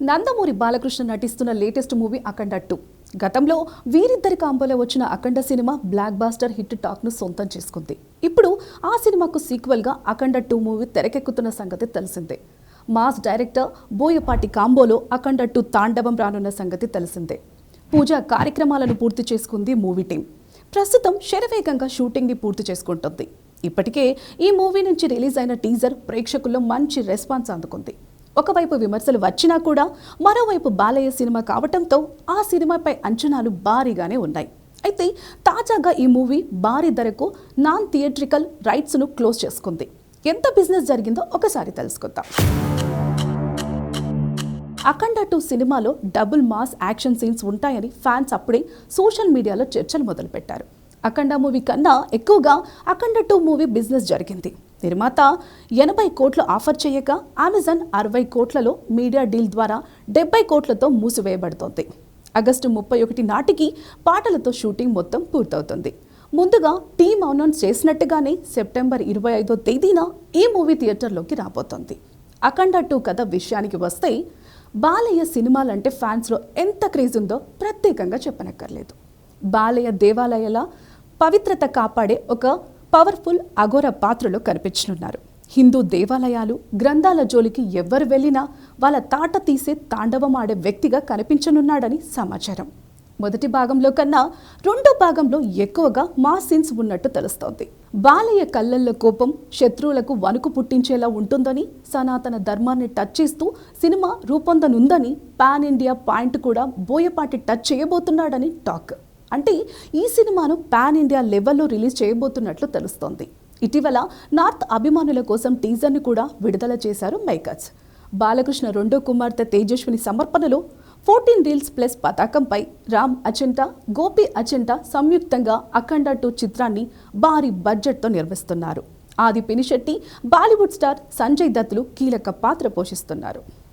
నందమూరి బాలకృష్ణ నటిస్తున్న latest movie అఖండ two గతంలో వీరిద్దరి కాంబోలో వచ్చిన Akhanda cinema blockbuster hit టాక్ను సొంతం చేసుకుంది. ఇప్పుడు ఆ సినిమాకు సీక్వెల్గా అఖండ టూ మూవీ తెరకెక్కుతున్న సంగతి తెలిసిందే. మాస్ డైరెక్టర్ బోయపాటి కాంబోలో అఖండ టూ తాండవం రానున్న సంగతి తెలిసిందే. పూజా కార్యక్రమాలను పూర్తి చేసుకుంది మూవీ టీం. ప్రస్తుతం శరవేగంగా షూటింగ్ని పూర్తి చేసుకుంటుంది. ఇప్పటికే ఈ మూవీ నుంచి రిలీజ్ అయిన టీజర్ ప్రేక్షకుల్లో మంచి రెస్పాన్స్ అందుకుంది. ఒకవైపు విమర్శలు వచ్చినా కూడా మరోవైపు బాలయ్య సినిమా కావటంతో ఆ సినిమాపై అంచనాలు భారీగానే ఉన్నాయి. అయితే తాజాగా ఈ మూవీ భారీ ధరకు నాన్ థియేట్రికల్ రైట్స్ను క్లోజ్ చేసుకుంది. ఎంత బిజినెస్ జరిగిందో ఒకసారి తెలుసుకుందాం. అఖండ టూ సినిమాలో డబుల్ మాస్ యాక్షన్ సీన్స్ ఉంటాయని ఫ్యాన్స్ అప్పుడే సోషల్ మీడియాలో చర్చలు మొదలుపెట్టారు. అఖండ మూవీ కన్నా ఎక్కువగా అఖండ టూ మూవీ బిజినెస్ జరిగింది. నిర్మాత ఎనభై కోట్లు ఆఫర్ చేయగా అమెజాన్ అరవై కోట్లలో మీడియా డీల్ ద్వారా డెబ్బై కోట్లతో మూసివేయబడుతోంది. ఆగస్టు ముప్పై ఒకటి నాటికి పాటలతో షూటింగ్ మొత్తం పూర్తవుతుంది. ముందుగా టీమ్ అనౌన్స్ చేసినట్టుగానే సెప్టెంబర్ ఇరవై ఐదో తేదీన ఈ మూవీ థియేటర్లోకి రాబోతోంది. అఖండ టూ కథ విషయానికి వస్తే బాలయ్య సినిమాలంటే ఫ్యాన్స్లో ఎంత క్రేజ్ ఉందో ప్రత్యేకంగా చెప్పనక్కర్లేదు. బాలయ్య దేవాలయాల పవిత్రత కాపాడే ఒక పవర్ఫుల్ అఘోర పాత్రలో కనిపించనున్నారు. హిందూ దేవాలయాలు గ్రంథాల జోలికి ఎవ్వరు వెళ్ళినా వాళ్ళ తాట తీసే తాండవం ఆడే వ్యక్తిగా కనిపించనున్నాడని సమాచారం. మొదటి భాగంలో కన్నా రెండో భాగంలో ఎక్కువగా మా సీన్స్ ఉన్నట్టు తెలుస్తోంది. బాలయ్య కళ్ళల్లో కోపం శత్రువులకు వణుకు పుట్టించేలా ఉంటుందని సనాతన ధర్మాన్ని టచ్ చేస్తూ సినిమా రూపొందనుందని పాన్ ఇండియా పాయింట్ కూడా బోయపాటి టచ్ చేయబోతున్నాడని టాక్. అంటే ఈ సినిమాను పాన్ ఇండియా లెవెల్లో రిలీజ్ చేయబోతున్నట్లు తెలుస్తోంది. ఇటీవల నార్త్ అభిమానుల కోసం టీజర్ని కూడా విడుదల చేశారు మేకర్స్. బాలకృష్ణ రెండో కుమార్తె తేజస్విని సమర్పణలో ఫోర్టీన్ రీల్స్ ప్లస్ పతాకంపై రామ్ అచంట గోపి అచంట సంయుక్తంగా అఖండ టూ చిత్రాన్ని భారీ బడ్జెట్తో నిర్మిస్తున్నారు. ఆది పినిశెట్టి బాలీవుడ్ స్టార్ సంజయ్ దత్తులు కీలక పాత్ర పోషిస్తున్నారు.